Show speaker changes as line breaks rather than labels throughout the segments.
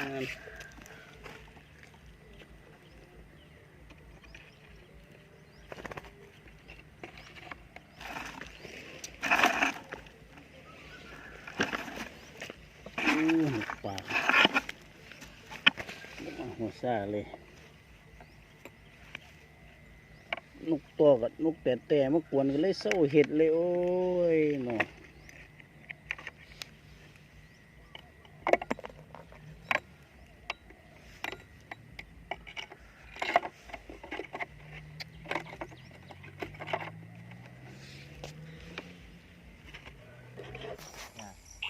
านหูปากหัวซ่าเลย นกตัวกับนกแต่แต่มากวนกันเลยเศร้าเห็ดเลย โอ้ยเนาะ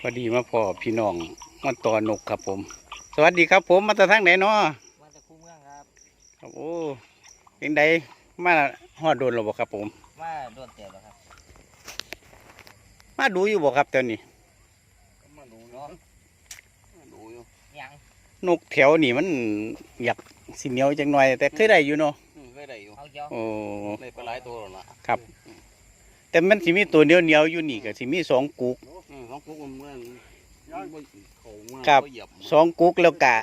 พอดีมาพอพี่น้องมาต่อนกครับผม สวัสดีครับผมมาจากทางไหนเนาะ
มาจากคูเมืองครับ
ครับโอ้เป็นไดมาฮอดโดนหรอบ่ครับผม
มาโดนเตะแล้วครับ
มาดูอยู่บ่ครับตอนนี้
มาดูเนาะ
ดูอยู่
ยัง
นกแถวนี่มันอยากสิเหนียวจังหน่อย แต่เคยได้อยู่เนาะ
เคยได้อยู่
เอาเจ้า
โอ้
ได้ปลาหลายตัวแล้วล่ะ
ครับ แต่มันสิมีตัวเหนียวเหนียวๆอยู่นี่ก็สิมีสองกุก
อืมของพวกมันเมื่อนเขามา
ครับ
เขาเหยียบ
สองกุกแล้วกะ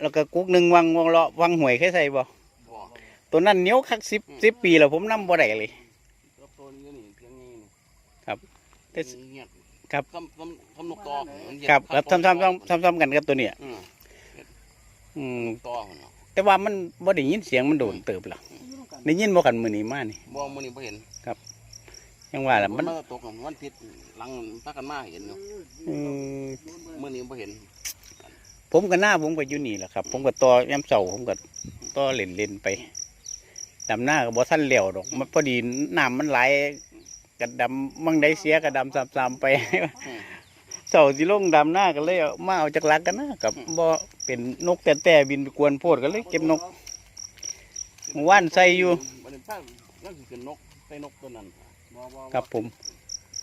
แล้วก็กุกหนึ่งวังวังเลาะวังหวยเคยใส่บ่
บ่
ตัวนั้นเหนียวคักสิบสิบปีแล้วผมนํบ่ได้เลย
รับตัวนี้นี่เพียงนี้นี่
ครับแต่
เงียบ
ครับ
ทำทำทำนกตอมันเหยีย
ครับแล้ว
พั
ทำทำทำทำทำกันกับตัวเนี้ย
อืม
อืม
ตอมันเนาะ
แต่ว่ามันบ่ได้ยินเสียงมันโดนเติบแล้วได้ยินบ่กันมื้อนี้มานี่
บ่มื้อนี้บ่เห็น
ยังว่าล่ะมัน
มาตกของวันผิดหลังพากันมาเห็นอยู่
อืม
มื้อนี้บ่เห็น
ผมก็หน้าผมก็อยู่นี่แหละครับ ผมก็ต่อยามเสาผมก็ต่อเล่นเล่นๆไปดำหน้าก็บ่ทันเหลวดอก มันพอดีน้ำมันไหลกระดำมั่งได้เสียกระดำซ้ำๆไป เสาสิลงดำหน้าก็เลยเอามาเอาจากลักกันนะกับบ่เป็นนกแต่แต่ๆบินไปกวนโพดก็เลยเก็บนกเมื่อว่านใส่อยู่
บ่ได้พานั่นสิเป็นนกใส่นกตัวนั้นบ่บ่
ครับผม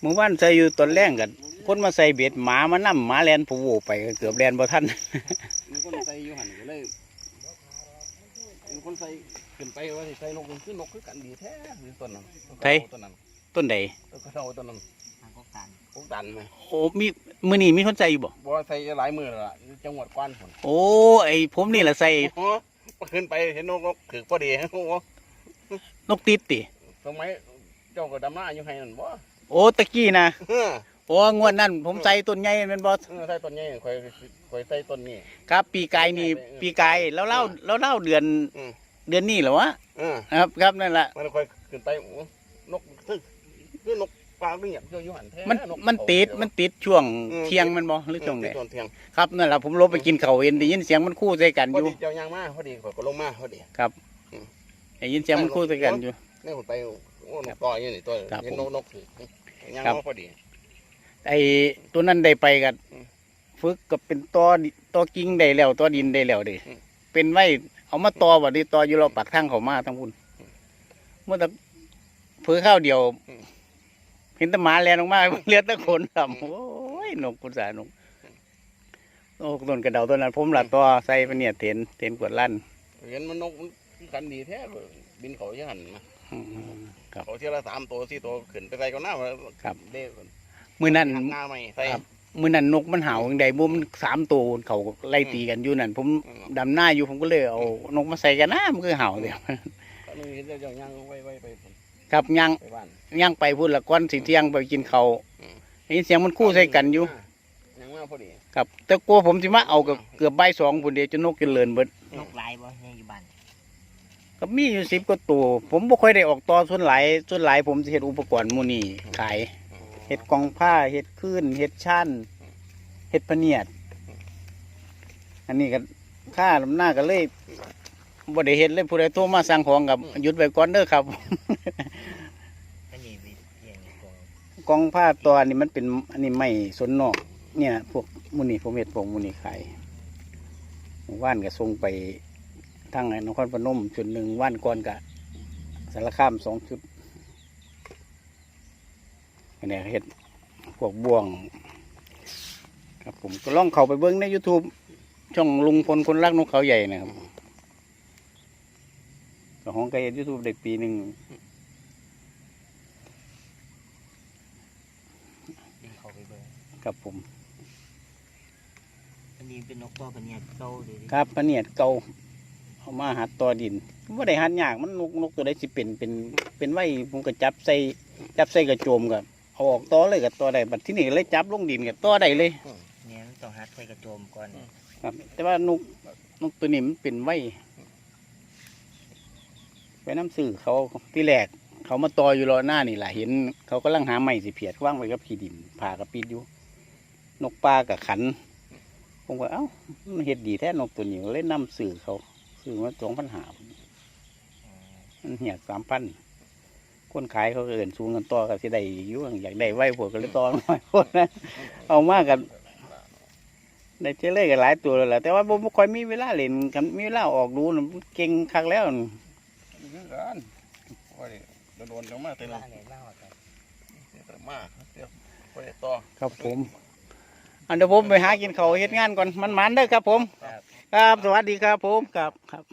เมื่อว่านใส่อยู่ตอนแรกกันคนมาใส่เบ็ดหมามานํหมาแลนผู้โวไปก็เกือบแลนบ่ทัน
มีคนใส่อยู่หั่นก็เลยมีคนใส่ขึ้นไปว่าสิใส่นกมันคือนกคือกันดีแท้คือตัวนั้นตัวนั้น
ต้นใด
ตัวกระเทาตัวนั้น
ทางกตัน
พวกตันไหม
โอ้มีมื้อนี้มีคนใส่อยู่บ่
บ่ใส่หลายมือแล้วล่ะจังหวัดกว้านผล
โอ้ไอผมนี่แหละใส่
โอ้ขึ้นไปเห็นนกนกถือพอดีโอ้โห
นกติดติ
สมัย เจ้าก็ดำหน้าอยู่ให้นั่นบ่
โอ้ตะกี้นะ
เออ
โอ้งวดนั้นผมใส่ต้นใหญ่แมันบ่
เออใส่ต้นนี้คอยคอยใส่ต้นนี้
ครับ ปีกายนี่ปีกายแล้วเล่าแล้วเล่าเดือน
อืม
เดือนนี้เหรอวะ
เออ
ครับครับนั่นแหละ
มันคอยขึ้นไปโอ้นกคือคือนกปลาเรียบเจ้าอยู่หันแท้
มัน
นก
มันติดมันติดช่วง
อืม
เที่ยงแมันบ่หรือ
เออ
ช่วงไหน
ติดตอนเที่ยง
ครับนั่นแหละผมลบไปกินข้าวเอ็นได้ยินเสียงมันคู่ใส่กัน
พ
อ
อยู่ ดีเจ้ายางมาพอดีข่อยก็ลงมาพอดี
ได้ยินเสียงมันคู่ใส่กันอยู่
นี่ผมไปโอ้นกต่อยอยู่นี่ตัว
ครับ
เห็นนกนกถือยาง
ครับ
มาพอดี
ไอ้ตัวนั้นได้ไปกัน
อืม
ฝึกกับเป็นตอดิตอกิ่งได้แล้วตอดินได้แล้วเดิ
อืม
เป็นไว้เอามาตอบ่ดีตออยู่เราปักทางเขามาทั้งพุ่นเมื่อแต่เพื่อข้าวเดียว เห็นแตหมาแลนออกมา เหลือแต่ขนดำโอ้ยนกกุศลนกโอ้ต้นกระเดาต้นนั้นผมหลัดตัวใส่ไปเนี่ยเต็นเต็นกวดลั่น
เห็นมันนกมัน คือกันดีแท้เลยบินเขาอยู่หันมา
อืมครับ
เขาเที่ยวละสามตัวสี่ตัวขึ้นไปใส่ก็หน้ามา
ครับ
เด้
มือนั้น
หัหน้าไม่ใส่
ครับ มือนั้นนกมันเห่าอย่างใดบุ้มนสามตัวเขาไล่ตีกันอยู่นั่น ผม
อืม
ดำหน้าอยู่ผมก็เลยเอานกมาใส่กันนะมันคือเห่าเดียว
ตอนนี้เห็นเจ้าย่างไว้ไว้ไป
ครับย่าง
ไปบ้าน
ย่างไปพูดละก้อนสิเที่ยงไปกินเขาว
อืม
ได้ยินเสียงมันคู่ใส่กันอยู่
ยังมาพอดี
ครับ แต่กลัวผมสิมาเอากับเกือบใบายสองพุ่นเดียวจะนกจะเลินเบิด
นกลายบ่ยังอยู่บ้าน
ก็มีอยู่สิบกว่าตัว ผมบ่ค่อยได้ออกต่อส่วนหลายส่วนหลายผมสิเฮ็ดอุปกรณ์หมูนี่ขายเฮ็ดกองผ้าเฮ็ดคลื่นเฮ็ดชั่นเฮ็ดพะเนียด อันนี้ก็ค่าลำหน้าก็เลยบ่ได้เฮ็ดเลยผู้ใดโทรมาสั่งของกับหยุดไว้ก่อนเด้อครับ
ก็นี่วิเอียงตัว
กองผ้าตัวนี้มันเป็นอันนี้ไม่สนนอก เนี่ย พวกหมูนี่ผมเฮ็ดพวกหมูนี่ขายหมู่บ้านก็ส่งไป ทางนครพนมจุดหนึ่งว่านก่อนกะสารคามสองชุดอันนี้เฮ็ดพวกบ่วง ครับผมก็ลองเข้าไปเบิ้งใน YouTube ช่องลุงพลคนรักนกเขาใหญ่นะครับก็ของกเฮ็ดยูทูบเด็กปีหนึ่ง
บินเขาไปเบิ่ง
ครับผม
อันนี้เป็นนกต่อเป็นเนี่ยเก่าเลยดิ
ครับพะเนียดเก่า เอามาหัดต่อดินว่าได้หัดยากมันนกนกตัวใดสิเป็นเป็นเป็นไว้ผมก็จับใส่จับใส่กระโจมกับเอาออกต่อเลยกับต่อได้บัดที่นี่เลยจับลงดินกับต่อได้เลย
เนี่ยมันต้องหัดใส่กระโจมก่อนเนี่ย
ครับ แต่ว่านกนกตัวนี้มันเป็นไว้ไปน้ำสื่อเขาที่แรกเขามาต่ออยู่รอหน้านี่แหละเห็น เขากำลังหาไม้สิเพียดว่างไว้กับขี้ดินผ่ากับปีดอยู่ นกปลากับขัน ผมก็เอ้ามันเห็ดดีแท้นกตัวนี้เลยนำสื่อเขา สื่อมาสองพันหา
อ๋อ
มันเหียสามพันคนขายเขาก็เอินสูงกันต่อกับสิได้อยู่อยากได้ไว้พวกก็เลยต่อน้อยพวกนั้นเอามากกันได้เจเล่กันหลายตัวแล้วแหละแต่ว่าผมไม่ค่อยมีเวลาเล่นกันมีเวลาออกดูน่ะมันเก่งคักแล้ว
นี่คือกันว่าดิโดนๆจังมากแต่ละ
บ้านไหนบ้างวะครับ
แต่มากเดี๋ยวไปต่อ
ครับผม อันเดี๋ยวผมไปหากินเขาวเฮ็ดงานก่อนมันมันๆเด้อครับผม
ครับ
ครับ สวัสดีครับผมครับครับ